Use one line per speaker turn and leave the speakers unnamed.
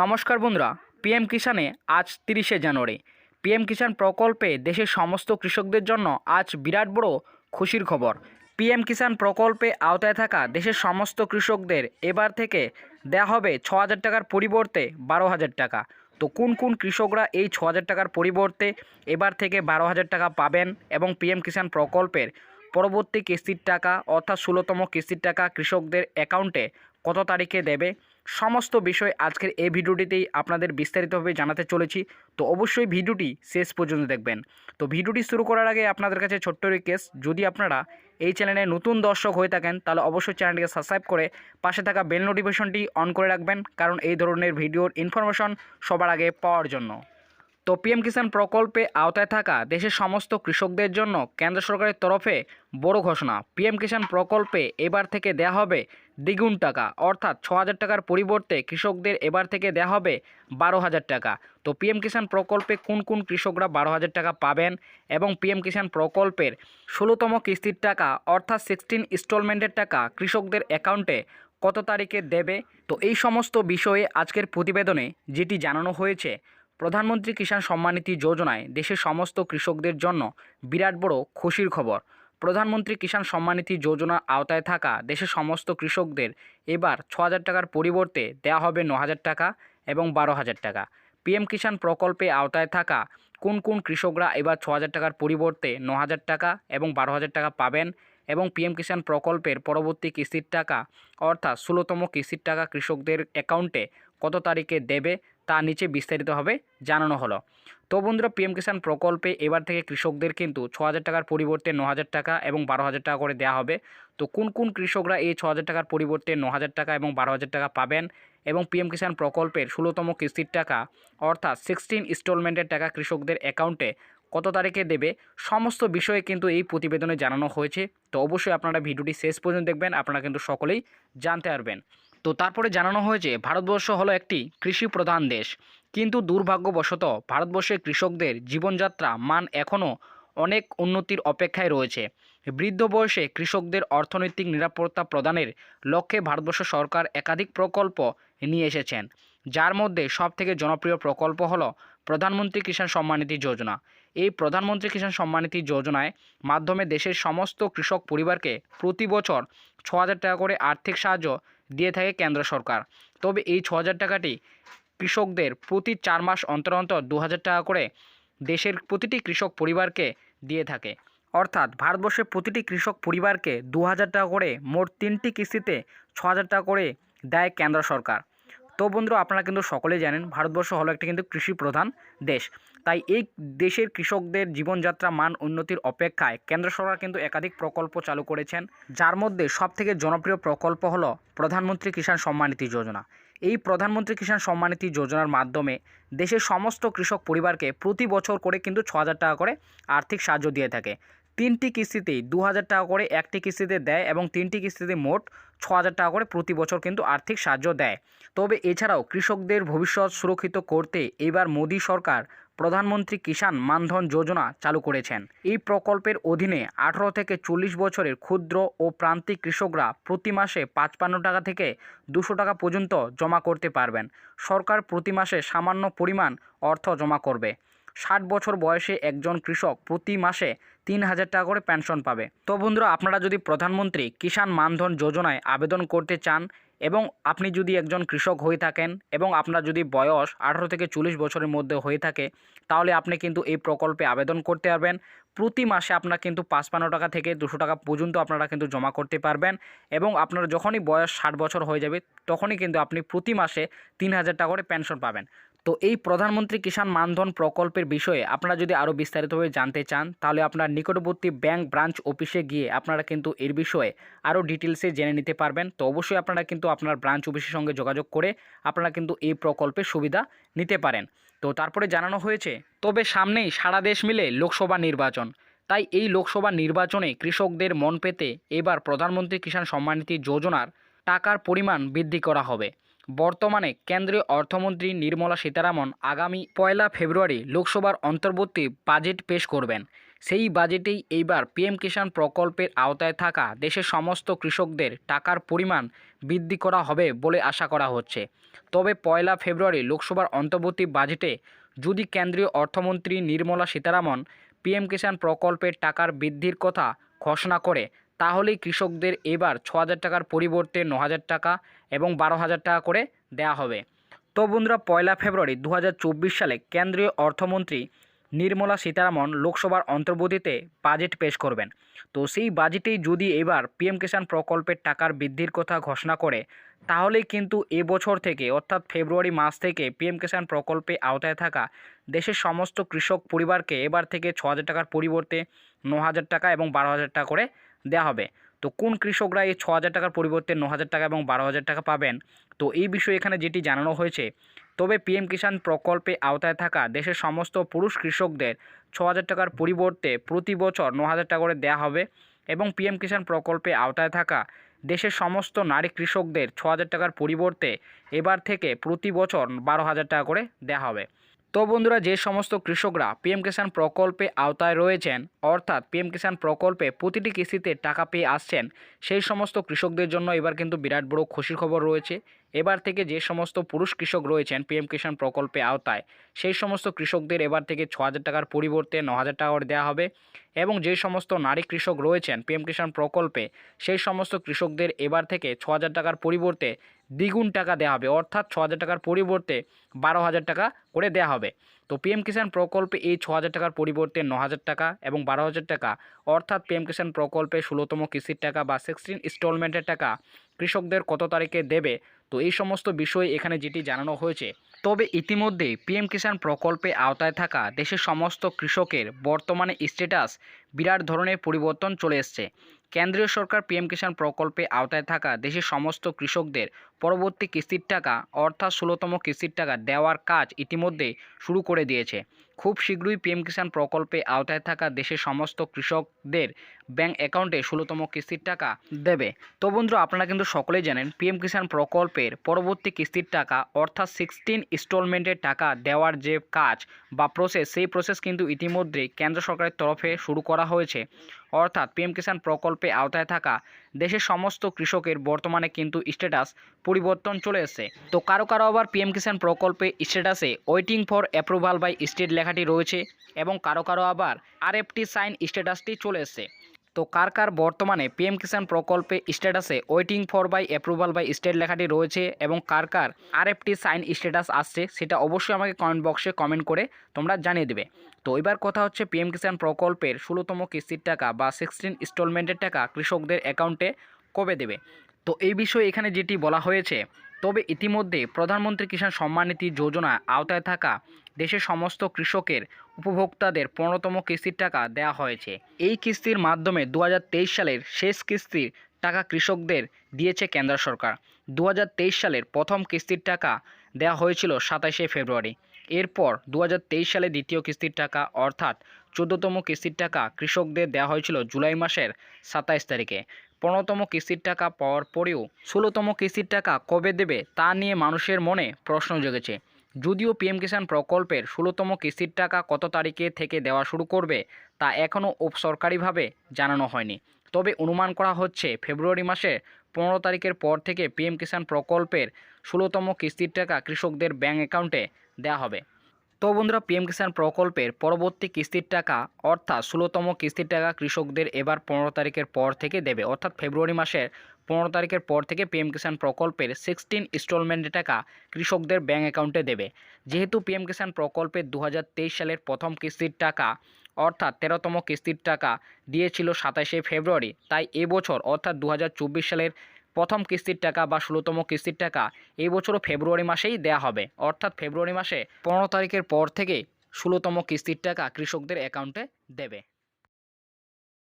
নমস্কার বন্ধুরা, পিএম কিষানে আজ তিরিশে জানুয়ারি। পিএম কিষাণ প্রকল্পে দেশের সমস্ত কৃষকদের জন্য আজ বিরাট বড় খুশির খবর। পিএম কিষাণ প্রকল্পে আওতায় থাকা দেশের সমস্ত কৃষকদের এবার থেকে দেওয়া হবে ছ হাজার টাকার পরিবর্তে বারো হাজার টাকা। তো কোন কোন কৃষকরা এই ছ হাজার টাকার পরিবর্তে এবার থেকে বারো হাজার টাকা পাবেন এবং পিএম কিষাণ প্রকল্পের পরবর্তী কিস্তির টাকা অর্থাৎ ষোলোতম কিস্তির টাকা কৃষকদের অ্যাকাউন্টে কত তারিখে দেবে? সমস্ত বিষয় আজকের এই ভিডিওটিতেই আপনাদের বিস্তারিতভাবে জানাতে চলেছি। তো অবশ্যই ভিডিওটি শেষ পর্যন্ত দেখবেন। তো ভিডিওটি শুরু করার আগে আপনাদের কাছে ছোট্ট রিকোয়েস্ট যদি আপনারা এই চ্যানেলে নতুন দর্শক হয়ে থাকেন, তাহলে অবশ্যই চ্যানেলটিকে সাবস্ক্রাইব করে পাশে থাকা বেল নোটিফিকেশনটি অন করে রাখবেন, কারণ এই ধরনের ভিডিওর ইনফরমেশন সবার আগে পাওয়ার জন্য। তো পিএম কিষাণ প্রকল্পে আওতায় থাকা দেশের সমস্ত কৃষকদের জন্য কেন্দ্র সরকারের তরফে বড় ঘোষণা। পিএম কিষাণ প্রকল্পে এবার থেকে দেয়া হবে দ্বিগুণ টাকা, অর্থাৎ ছ হাজার টাকার পরিবর্তে কৃষকদের এবার থেকে দেয়া হবে বারো হাজার টাকা। তো পিএম কিষাণ প্রকল্পে কোন কোন কৃষকরা বারো হাজার টাকা পাবেন এবং পিএম কিষাণ প্রকল্পের ষোলোতম কিস্তির টাকা, অর্থাৎ সিক্সটিন ইনস্টলমেন্টের টাকা কৃষকদের অ্যাকাউন্টে কত তারিখে দেবে? তো এই সমস্ত বিষয়ে আজকের প্রতিবেদনে যেটি জানানো হয়েছে প্রধানমন্ত্রী কিষাণ সম্মানিধি যোজনায় দেশের সমস্ত কৃষকদের জন্য বিরাট বড় খুশির খবর। প্রধানমন্ত্রী কিষাণ সম্মানিধি যোজনার আওতায় থাকা দেশের সমস্ত কৃষকদের এবার ছ হাজার টাকার পরিবর্তে দেওয়া হবে ন হাজার টাকা এবং বারো হাজার টাকা। পিএম কিষাণ প্রকল্পে আওতায় থাকা কোন কোন কৃষকরা এবার ছ হাজার টাকার পরিবর্তে ন হাজার টাকা এবং বারো হাজার টাকা পাবেন এবং পিএম কিষাণ প্রকল্পের পরবর্তী কিস্তির টাকা অর্থাৎ ষোলোতম কিস্তির টাকা কৃষকদের অ্যাকাউন্টে কত তারিখে দেবে তা নিচে বিস্তারিতভাবে জানানো হলো। তো বন্ধুরা পিএম কিষাণ প্রকল্পে এবার থেকে কৃষকদের কিন্তু ছ হাজার টাকার পরিবর্তে ন হাজার টাকা এবং বারো হাজার টাকা করে দেওয়া হবে। তো কোন কোন কৃষকরা এই ছ হাজার টাকার পরিবর্তে ন হাজার টাকা এবং বারো হাজার টাকা পাবেন এবং পিএম কিষাণ প্রকল্পের ষোলোতম কিস্তির টাকা অর্থাৎ সিক্সটিন ইনস্টলমেন্টের টাকা কৃষকদের অ্যাকাউন্টে কত তারিখে দেবে, সমস্ত বিষয়ে কিন্তু এই প্রতিবেদনে জানানো হয়েছে। তো অবশ্যই আপনারা ভিডিওটি শেষ পর্যন্ত দেখবেন, আপনারা কিন্তু সকলেই জানতে পারবেন। তো তারপরে জানানো হয়েছে, ভারতবর্ষ হলো একটি কৃষি প্রধান দেশ। কিন্তু দুর্ভাগ্যবশত ভারতবর্ষের কৃষকদের জীবনযাত্রা মান এখনও অনেক উন্নতির অপেক্ষায় রয়েছে। বৃদ্ধ বয়সে কৃষকদের অর্থনৈতিক নিরাপত্তা প্রদানের লক্ষ্যে ভারতবর্ষ সরকার একাধিক প্রকল্প নিয়ে এসেছেন। যার মধ্যে সবথেকে জনপ্রিয় প্রকল্প হলো প্রধানমন্ত্রী কিষাণ সম্মানিধি যোজনা। এই প্রধানমন্ত্রী কিষাণ সম্মানিধি যোজনায় মাধ্যমে দেশের সমস্ত কৃষক পরিবারকে প্রতি বছর ছ হাজার টাকা করে আর্থিক সাহায্য দিয়ে থাকে কেন্দ্র সরকার। তবে এই ছ টাকাটি কৃষকদের প্রতি চার মাস অন্তর অন্তর দু হাজার টাকা করে দেশের প্রতিটি কৃষক পরিবারকে দিয়ে থাকে। অর্থাৎ ভারতবর্ষের প্রতিটি কৃষক পরিবারকে দু হাজার টাকা করে মোট তিনটি কিস্তিতে ছ টাকা করে দেয় কেন্দ্র সরকার। তো বন্ধুরা, আপনারা কিন্তু সকলেই জানেন, ভারতবর্ষ হলো একটি কিন্তু কৃষি প্রধান দেশ। তাই এই দেশের কৃষকদের জীবনযাত্রা মান উন্নতির অপেক্ষায় কেন্দ্র সরকার কিন্তু একাধিক প্রকল্প চালু করেছেন, যার মধ্যে সবথেকে জনপ্রিয় প্রকল্প হলো প্রধানমন্ত্রী কিষাণ সম্মানিধি যোজনা। এই প্রধানমন্ত্রী কিষাণ সম্মানিধি যোজনার মাধ্যমে দেশের সমস্ত কৃষক পরিবারকে প্রতি বছর করে কিন্তু ছ হাজার টাকা করে আর্থিক সাহায্য দিয়ে থাকে। তিনটি কিস্তিতেই দু হাজার টাকা করে একটি কিস্তিতে দেয় এবং তিনটি কিস্তিতে মোট ছ হাজার টাকা করে প্রতি বছর কিন্তু আর্থিক সাহায্য দেয়। তবে এছাড়াও কৃষকদের ভবিষ্যৎ সুরক্ষিত করতে এবার মোদী সরকার প্রধানমন্ত্রী কিষাণ মানধন যোজনা চালু করেছেন। এই প্রকল্পের অধীনে আঠারো থেকে চল্লিশ বছরের ক্ষুদ্র ও প্রান্তিক কৃষকরা প্রতি মাসে পাঁচপান্ন টাকা থেকে দুশো টাকা পর্যন্ত জমা করতে পারবেন। সরকার প্রতি মাসে সামান্য পরিমাণ অর্থ জমা করবে। ষাট বছর বয়সে একজন কৃষক প্রতি মাসে তিন হাজার টাকা করে পেনশন পাবে। তো বন্ধুরা, আপনারা যদি প্রধানমন্ত্রী কিষাণ মানধন যোজনায় আবেদন করতে চান এবং আপনি যদি একজন কৃষক হয়ে থাকেন এবং আপনার যদি বয়স আঠারো থেকে চল্লিশ বছরের মধ্যে হয়ে থাকে, তাহলে আপনি কিন্তু এই প্রকল্পে আবেদন করতে পারবেন। প্রতি মাসে আপনার কিন্তু পাঁচপান্ন টাকা থেকে দুশো টাকা পর্যন্ত আপনারা কিন্তু জমা করতে পারবেন এবং আপনার যখনই বয়স ষাট বছর হয়ে যাবে, তখনই কিন্তু আপনি প্রতি মাসে তিন হাজার টাকা করে পেনশন পাবেন। তো এই প্রধানমন্ত্রী কিষাণ মানধন প্রকল্পের বিষয়ে আপনারা যদি আরও বিস্তারিতভাবে জানতে চান, তাহলে আপনার নিকটবর্তী ব্যাংক ব্রাঞ্চ অফিসে গিয়ে আপনারা কিন্তু এর বিষয়ে আরও ডিটেলসে জেনে নিতে পারবেন। তো অবশ্যই আপনারা কিন্তু আপনার ব্রাঞ্চ অফিসের সঙ্গে যোগাযোগ করে আপনারা কিন্তু এই প্রকল্পের সুবিধা নিতে পারেন। তো তারপরে জানানো হয়েছে, তবে সামনেই সারা দেশ মিলে লোকসভা নির্বাচন। তাই এই লোকসভা নির্বাচনে কৃষকদের মন পেতে এবার প্রধানমন্ত্রী কিষাণ সম্মানিধি যোজনার টাকার পরিমাণ বৃদ্ধি করা হবে। বর্তমানে কেন্দ্রীয় অর্থমন্ত্রী নির্মলা সীতারামন আগামী পয়লা ফেব্রুয়ারি লোকসভার অন্তর্বর্তী বাজেট পেশ করবেন। সেই বাজেটেই এইবার পিএম কিষাণ প্রকল্পের আওতায় থাকা দেশের সমস্ত কৃষকদের টাকার পরিমাণ বৃদ্ধি করা হবে বলে আশা করা হচ্ছে। তবে পয়লা ফেব্রুয়ারি লোকসভার অন্তর্বর্তী বাজেটে যদি কেন্দ্রীয় অর্থমন্ত্রী নির্মলা সীতারামন পিএম কিষাণ প্রকল্পের টাকার বৃদ্ধির কথা ঘোষণা করে তাহলেই কৃষকদের এবার ছ হাজার টাকার পরিবর্তে ন হাজার টাকা এবং বারো হাজার টাকা করে দেওয়া হবে। তো বন্ধুরা, পয়লা ফেব্রুয়ারি দু হাজার চব্বিশ সালে কেন্দ্রীয় অর্থমন্ত্রী নির্মলা সীতারামন লোকসভার অন্তর্বর্তীতে বাজেট পেশ করবেন। তো সেই বাজেটেই যদি এবার পিএম কিষাণ প্রকল্পের টাকার বৃদ্ধির কথা ঘোষণা করে তাহলে কিন্তু এবছর থেকে, অর্থাৎ ফেব্রুয়ারি মাস থেকে পিএম কিষাণ প্রকল্পে আওতায় থাকা দেশের সমস্ত কৃষক পরিবারকে এবার থেকে ছ হাজার টাকার পরিবর্তে ন হাজার টাকা এবং বারো হাজার টাকা করে দেওয়া হবে। তো কোন কৃষকরা এই ছ হাজার টাকার পরিবর্তে ন হাজার টাকা এবং বারো হাজার টাকা পাবেন? তো এই বিষয়ে এখানে যেটি জানানো হয়েছে, তবে পিএম কিষাণ প্রকল্পে আওতায় থাকা দেশের সমস্ত পুরুষ কৃষকদের ছ হাজার টাকার পরিবর্তে প্রতি বছর ন হাজার টাকা করে দেওয়া হবে এবং পিএম কিষাণ প্রকল্পে আওতায় থাকা দেশের সমস্ত নারী কৃষকদের ছ হাজার টাকার পরিবর্তে এবার থেকে প্রতি বছর বারো হাজার টাকা করে দেওয়া হবে। তো বন্ধুরা, যে সমস্ত কৃষকরা পিএম কিষাণ প্রকল্পে আওতায় রয়েছেন, অর্থাৎ পিএম কিষাণ প্রকল্পে প্রতিটি কিস্তিতে টাকা পেয়ে আসছেন, সেই সমস্ত কৃষকদের জন্য এবার কিন্তু বিরাট বড় খুশির খবর রয়েছে। এবার থেকে যে সমস্ত পুরুষ কৃষক রয়েছেন পিএম কিষাণ প্রকল্পে আওতায়, সেই সমস্ত কৃষকদের এবার থেকে ছ হাজার টাকার পরিবর্তে ন হাজার টাকা করে দেওয়া হবে এবং যে সমস্ত নারী কৃষক রয়েছেন পিএম কিষাণ প্রকল্পে, সেই সমস্ত কৃষকদের এবার থেকে ছ হাজার টাকার পরিবর্তে দ্বিগুণ টাকা দেওয়া হবে, অর্থাৎ ছ হাজার টাকার পরিবর্তে বারো হাজার টাকা করে দেওয়া হবে। তো পিএম কিষাণ প্রকল্পে এই ছ হাজার টাকার পরিবর্তে ন হাজার টাকা এবং বারো হাজার টাকা, অর্থাৎ পিএম কিষাণ প্রকল্পে ষোলোতম কিস্তির টাকা বা সিক্সটিন ইনস্টলমেন্টের টাকা কৃষকদের কত তারিখে দেবে তো এই সমস্ত বিষয়ে এখানে যেটি জানানো হয়েছে, তবে ইতিমধ্যে পিএম কিষাণ প্রকল্পে আওতায় থাকা দেশের সমস্ত কৃষকের বর্তমানে স্ট্যাটাস বিরাট ধরনের পরিবর্তন চলে এসছে। কেন্দ্রীয় সরকার পিএম কিষাণ প্রকল্পে আওতায় থাকা দেশের সমস্ত কৃষকদের পরবর্তী কিস্তির টাকা, অর্থাৎ ষোলোতম কিস্তির টাকা দেওয়ার কাজ ইতিমধ্যে শুরু করে দিয়েছে। খুব শীঘ্রই পিএম কিষাণ প্রকল্পে আওতায় থাকা দেশের সমস্ত কৃষকদের ব্যাংক অ্যাকাউন্টে ষোলোতম কিস্তির টাকা দেবে। তো বন্ধুরা, আপনারা কিন্তু সকলেই জানেন, পিএম কিষাণ প্রকল্পের পরবর্তী কিস্তির টাকা, অর্থাৎ সিক্সটিন ইনস্টলমেন্টের টাকা দেওয়ার যে কাজ বা প্রসেস সেই প্রসেস কিন্তু ইতিমধ্যে কেন্দ্র সরকারের তরফে শুরু করা হয়েছে। অর্থাৎ পিএম কিষাণ প্রকল্পে আওতায় থাকা দেশের সমস্ত কৃষকের বর্তমানে কিন্তু স্ট্যাটাস পরিবর্তন চলে এসেছে। তো কারও কারও আবার পিএম কিষাণ প্রকল্পে স্ট্যাটাসে waiting for approval by state লেখাটি রয়েছে এবং কারও কারও আবার আরএফটি সাইন স্ট্যাটাসটি চলে এসেছে। তো কার কার বর্তমানে পিএম কিষাণ প্রকল্পে স্ট্যাটাসে waiting for by approval by state লেখাটি রয়েছে এবং কার কার আরএফটি সাইন স্ট্যাটাস আসছে সেটা অবশ্যই আমাকে কমেন্ট বক্সে কমেন্ট করে তোমরা জানিয়ে দেবে। তো এবার কথা হচ্ছে পিএম কিষাণ প্রকল্পের ষোলোতম কিস্তির টাকা বা সিক্সটিন ইনস্টলমেন্টের টাকা কৃষকদের অ্যাকাউন্টে কবে দেবে? তো এই বিষয়ে এখানে যেটি বলা হয়েছে, তবে ইতিমধ্যে প্রধানমন্ত্রী কিষাণ সম্মান নিধি যোজনা আওতায় থাকা দেশের সমস্ত কৃষকের উপভোক্তাদের পনেরোতম কিস্তির টাকা দেওয়া হয়েছে। এই কিস্তির মাধ্যমে দু হাজার তেইশ সালের শেষ কিস্তির টাকা কৃষকদের দিয়েছে কেন্দ্র সরকার। দু হাজার তেইশ সালের প্রথম কিস্তির টাকা দেওয়া হয়েছিল সাতাশে ফেব্রুয়ারি। এরপর দু হাজার তেইশ সালে দ্বিতীয় কিস্তির টাকা, অর্থাৎ চোদ্দতম কিস্তির টাকা কৃষকদের দেওয়া হয়েছিল জুলাই মাসের সাতাইশ তারিখে। পনেরোতম কিস্তির টাকা পাওয়ার পরেও ষোলোতম কিস্তির টাকা কবে দেবে তা নিয়ে মানুষের মনে প্রশ্ন জেগেছে। যদিও পিএম কিষাণ প্রকল্পের ষোলোতম কিস্তির টাকা কত তারিখে থেকে দেওয়া শুরু করবে তা এখনও সরকারিভাবে জানানো হয়নি। তবে অনুমান করা হচ্ছে ফেব্রুয়ারি মাসের পনেরো তারিখের পর থেকে পিএম কিষাণ প্রকল্পের ষোলোতম কিস্তির টাকা কৃষকদের ব্যাঙ্ক অ্যাকাউন্টে দেওয়া হবে। তো বন্ধুরা পিএম কিষাণ প্রকল্পের পরবর্তী কিস্তির টাকা, অর্থাৎ ষোলোতম কিস্তির টাকা কৃষকদের এবার পনেরো তারিখের পর থেকে দেবে। অর্থাৎ ফেব্রুয়ারি মাসের পনেরো তারিখের পর থেকে পিএম কিষাণ প্রকল্পের সিক্সটিন ইনস্টলমেন্টের টাকা কৃষকদের ব্যাঙ্ক অ্যাকাউন্টে দেবে। যেহেতু পিএম কিষাণ প্রকল্পের দু হাজার তেইশ সালের প্রথম কিস্তির টাকা, অর্থাৎ তেরোতম কিস্তির টাকা দিয়েছিল সাতাশে ফেব্রুয়ারি, তাই এবছর অর্থাৎ দু হাজার চব্বিশ সালের প্রথম কিস্তির টাকা বা ষোলোতম কিস্তির টাকা এই বছরও ফেব্রুয়ারি মাসেই দেয়া হবে। অর্থাৎ ফেব্রুয়ারি মাসে পনেরো তারিখের পর থেকে ষোলোতম কিস্তির টাকা কৃষকদের অ্যাকাউন্টে দেবে।